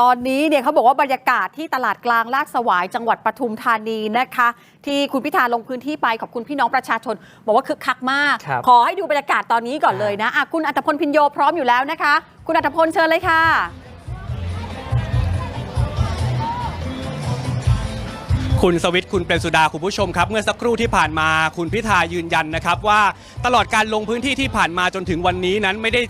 ตอนนี้เนี่ยเขาบอกว่าบรรยากาศที่ตลาดกลางลาดสวายจังหวัดปทุมธานีนะคะ ที่คุณพิธาลงพื้นที่ไปขอบคุณพี่น้องประชาชน บอกว่าคึกคักมาก ครับขอให้ดูบรรยากาศตอนนี้ก่อนเลยนะอะคุณอัตพลพินโยพร้อมอยู่แล้วนะคะ คุณอัตพลเชิญเลยค่ะ คุณสวิทย์คุณเปรมสุดาคุณผู้ชมครับ เมื่อสักครู่ที่ผ่านมาคุณพิธายืนยันนะครับว่าตลอดการลงพื้นที่ที่ผ่านมาจนถึงวันนี้นั้นไม่ได้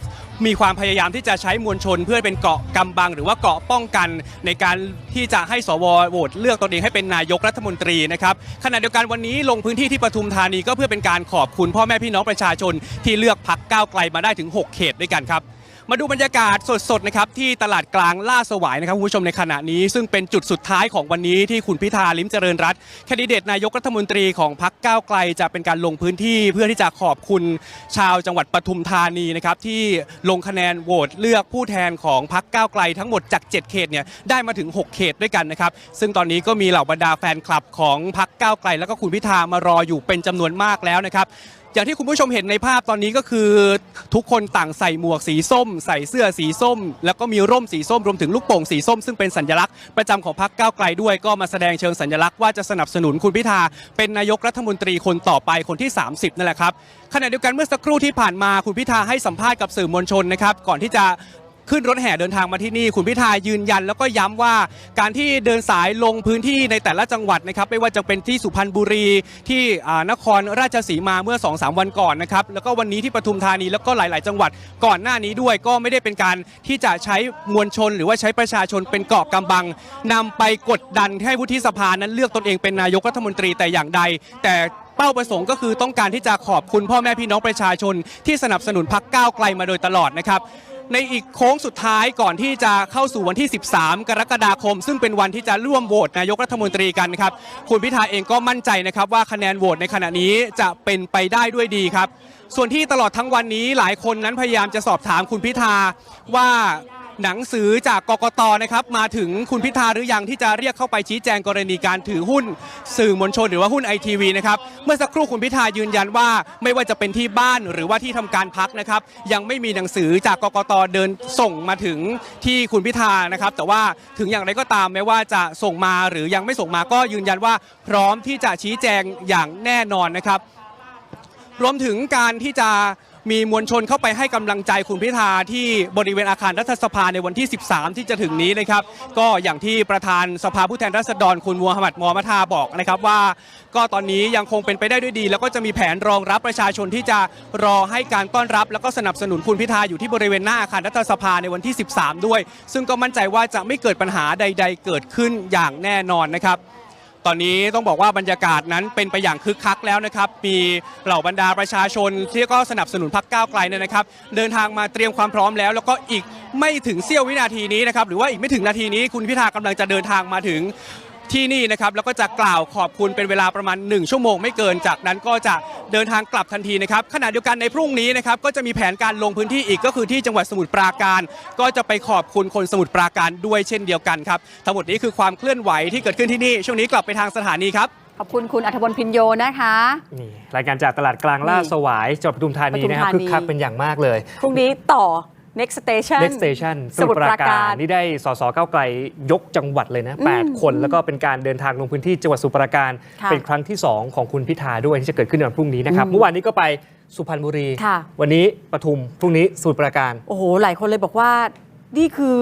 มีความพยายามที่จะใช้มวลชน เพื่อเป็นเกาะกำบัง หรือว่าเกาะป้องกันในการที่จะให้สวโหวตเลือกตนเองให้เป็นนายกรัฐมนตรีนะครับขณะเดียวกันวันนี้ลงพื้นที่ที่ปทุมธานีก็เพื่อเป็นการขอบคุณพ่อแม่พี่น้องประชาชน ที่เลือกพักก้าวไกลมาได้ถึง 6 เขตด้วยกันครับ มาดูบรรยากาศสดๆนะครับที่ตลาดกลางล่าสวายนะครับคุณผู้ชมในขณะนี้ ซึ่งเป็นจุดสุดท้ายของวันนี้ที่คุณพิธาลิ้มเจริญรัตน์แคนดิเดตนายกรัฐมนตรีของพรรคก้าวไกลจะเป็นการลงพื้นที่เพื่อที่จะขอบคุณชาวจังหวัดปทุมธานีนะครับที่ลงคะแนนโหวตเลือกผู้แทนของพรรคก้าวไกลทั้งหมดจาก 7 เขตเนี่ยได้มาถึง 6 เขตด้วยกันนะครับซึ่งตอนนี้ก็มีเหล่าบรรดาแฟนคลับของพรรคก้าวไกล แล้วก็คุณพิธามารออยู่เป็นจำนวนมากแล้วนะครับ อย่างที่คุณผู้ชมเห็นในภาพตอนนี้ก็คือ ทุกคนต่างใส่หมวกสีส้ม ใส่เสื้อสีส้ม แล้วก็มีร่มสีส้มรวมถึงลูกโป่งสีส้มซึ่งเป็นสัญลักษณ์ประจำของพรรคก้าวไกลด้วยก็มาแสดงเชิงสัญลักษณ์ว่าจะสนับสนุนคุณพิธาเป็นนายกรัฐมนตรีคนต่อไปคนที่ 30 นั่นแหละครับขณะเดียวกันเมื่อสักครู่ที่ผ่านมาคุณพิธาให้สัมภาษณ์กับสื่อมวลชนนะครับก่อนที่จะ ขึ้นรถแห่เดินทางมาที่นี่คุณพิธายืนยัน แล้วก็ย้ำว่าการที่เดินสายลงพื้นที่ในแต่ละจังหวัดนะครับไม่ว่าจะเป็นที่สุพรรณบุรีที่นครราชสีมาเมื่อ2-3วันก่อนนะครับแล้วก็วันนี้ที่ปทุมธานีแล้วก็หลาย ๆ จังหวัดก่อนหน้านี้ด้วยก็ไม่ได้เป็นการที่จะใช้มวลชน หรือว่าใช้ประชาชนเป็นเกาะกำบังนำไปกดดันให้วุฒิสภานั้นเลือกตนเองเป็นนายกรัฐมนตรีแต่อย่างใด แต่เป้าประสงค์ก็คือต้องการที่จะขอบคุณพ่อแม่พี่น้องประชาชน ที่สนับสนุนพักก้าวไกลมาโดยตลอดนะครับ ในอีกโค้งสุดท้ายก่อนที่จะเข้าสู่วันที่ 13 กรกฎาคม ซึ่งเป็นวันที่จะร่วมโหวตนายกรัฐมนตรีกันครับ คุณพิธาเองก็มั่นใจนะครับว่าคะแนนโหวตในขณะนี้จะเป็นไปได้ด้วยดีครับ ส่วนที่ตลอดทั้งวันนี้หลายคนนั้นพยายามจะสอบถามคุณพิธาว่า หนังสือจากกกตนะครับมาถึงคุณพิธาหรือยังที่จะเรียกเข้าไปชี้แจงกรณีการถือหุ้น สื่อมวลชนหรือว่าหุ้นไอทีวีนะครับเมื่อสักครู่คุณพิธายืนยันว่า ไม่ว่าจะเป็นที่บ้านหรือว่าที่ทำการพักนะครับยังไม่มีหนังสือจากกกตเดินส่งมาถึงที่คุณพิธานะครับแต่ว่าถึงอย่างไรก็ตามแม้ว่าจะส่งมาหรือยังไม่ส่งมาก็ยืนยันว่า พร้อมที่จะชี้แจงอย่างแน่นอนนะครับรวมถึงการที่จะ มีมวลชนเข้าไปให้กำลังใจคุณพิธาที่บริเวณอาคารรัฐสภาในวันที่ 13 ที่จะถึงนี้นะครับ ก็อย่างที่ประธานสภาผู้แทนราษฎรคุณมูฮัมหมัดมอมัทาบอกนะครับว่า ก็ตอนนี้ยังคงเป็นไปได้ด้วยดี แล้วก็จะมีแผนรองรับประชาชนที่จะรอให้การต้อนรับ แล้วก็สนับสนุนคุณพิธาอยู่ที่บริเวณหน้าอาคารรัฐสภาในวันที่ 13 ด้วย ซึ่งก็มั่นใจว่าจะไม่เกิดปัญหาใด ๆ เกิดขึ้นอย่างแน่นอนนะครับ ตอนนี้ต้องบอกว่าบรรยากาศนั้นเป็นไปอย่างคึกคักแล้วนะครับ มีเหล่าบรรดาประชาชนที่ก็สนับสนุนพรรคก้าวไกลเนี่ยนะครับ เดินทางมาเตรียมความพร้อมแล้ว แล้วก็อีกไม่ถึงเสี้ยววินาทีนี้นะครับ หรือว่าอีกไม่ถึงนาทีนี้คุณพิธากำลังจะเดินทางมาถึง ที่นี่นะครับแล้วก็จะกล่าวขอบคุณเป็นเวลาประมาณ 1 ชั่วโมงไม่เกินจากนั้นก็จะเดินทางกลับทันทีนะครับขณะเดียวกันในพรุ่งนี้นะครับก็จะมีแผนการลงพื้นที่อีกก็คือที่จังหวัดสมุทรปราการ ก็จะไปขอบคุณคนสมุทรปราการด้วยเช่นเดียวกันครับทั้งหมดนี้คือความเคลื่อนไหวที่เกิดขึ้นที่นี่ ช่วงนี้กลับไปทางสถานีครับขอบคุณคุณอัธพลพินโยนะคะนี่รายการจากตลาดกลางล่าสวายจังหวัดปทุมธานีนะครับปทุมธานีคึกคักเป็นอย่างมากเลยพรุ่งนี้ต่อ next station Next Station สสมุมุททรรปปราราการการนี่ได้สสก้าวไกลยกจังหวัดเลยนะ 8 คน แล้วก็เป็นการเดินทางลงพื้นที่จังหวัดสมุทรปราการค่ะเป็นครั้งที่ 2 ของคุณพิธาด้วยที่จะเกิดขึ้นในวันพรุ่งนี้นะครับอืมเมื่อวานนี้ก็ไปสุพรรณบุรีค่ะวันนี้ปทุมพรุ่งนี้สมุทรปราการ โอ้โห หลายคนเลยบอกว่านี่คือ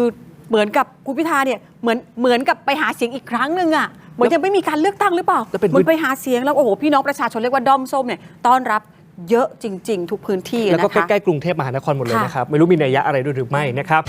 เหมือนกับคุณพิธาเนี่ยเหมือนเหมือนกับไปหาเสียงอีกครั้งหนึ่งอะเหมือนยังไม่มีการเลือกตั้งหรือเปล่าแล้วเป็นเหมือนไปหาเสียงแล้วโอ้โหพี่น้องประชาชนเรียกว่าด้อมส้มเนี่ยต้อนรับ เยอะจริง ๆ ทุกพื้นที่แล้วก็นะคะ ใกล้ๆกรุงเทพมหานครหมดเลยค่ะ นะครับ ไม่รู้มีนัยยะอะไรด้วยหรือไม่นะครับ